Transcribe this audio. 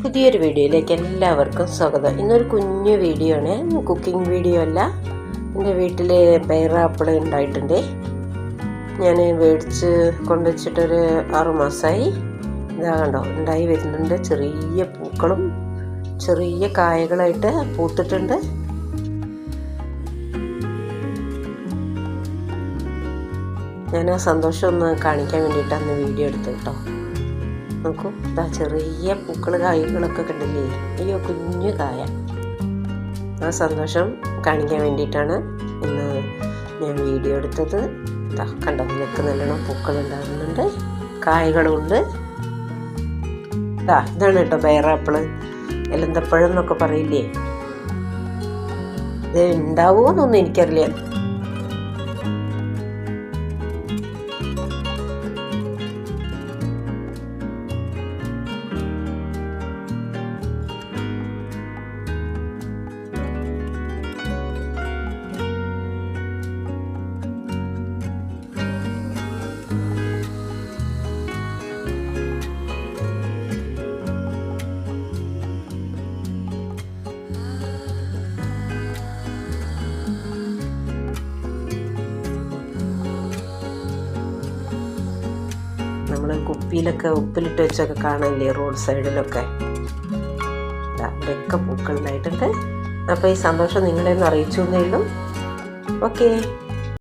പുതിയൊരു വീഡിയോയിലേക്ക് എല്ലാവർക്കും സ്വാഗതം. ഇന്നൊരു കുഞ്ഞു വീഡിയോ ആണ് കുക്കിംഗ് വീഡിയോ അല്ല. എന്റെ വീട്ടിൽ പയറാപ്പിൾ ഉണ്ടായിട്ടുണ്ട്. ഞാൻ മേടിച്ച് കൊണ്ടുവച്ചിട്ടൊരു ആറുമാസമായി ഇതാ കണ്ടോ ഉണ്ടായി വരുന്നുണ്ട്. ചെറിയ പൂക്കളും ചെറിയ കായകളായിട്ട് പൂത്തിട്ടുണ്ട്. ഞാൻ ആ സന്തോഷം ഒന്ന് കാണിക്കാൻ വേണ്ടിയിട്ടാണ് വീഡിയോ എടുത്തത് കേട്ടോ. നോക്കൂ. ഇതാ ചെറിയ പൂക്കൾ കായ്കളൊക്കെ കണ്ടില്ലേ? അയ്യോ കുഞ്ഞു കായ. ആ സന്തോഷം കാണിക്കാൻ വേണ്ടിയിട്ടാണ് ഇന്ന് ഞാൻ വീഡിയോ എടുത്തത്. ഇതാ കണ്ടോ ഇതിലൊക്കെ നല്ലോണം പൂക്കൾ ഉണ്ടാകുന്നുണ്ട്. കായകളുണ്ട്. ഇതാ ഇതാണ് കേട്ടോ ബയറാപ്പിൾ എലന്തപ്പഴം എന്നൊക്കെ പറയില്ലേ? ഇത് ഉണ്ടാവുമോ എന്നൊന്നും എനിക്കറിയില്ല. നമ്മൾ കുപ്പിയിലൊക്കെ ഉപ്പിലിട്ട് വെച്ചൊക്കെ കാണാനില്ലേ റോഡ് സൈഡിലൊക്കെ. അവിടെയൊക്കെ പൂക്കളുണ്ടായിട്ടുണ്ട് അപ്പോൾ ഈ സന്തോഷം നിങ്ങളെ ഒന്ന് അറിയിച്ചു എന്നേ ഉള്ളൂ. ഓക്കേ.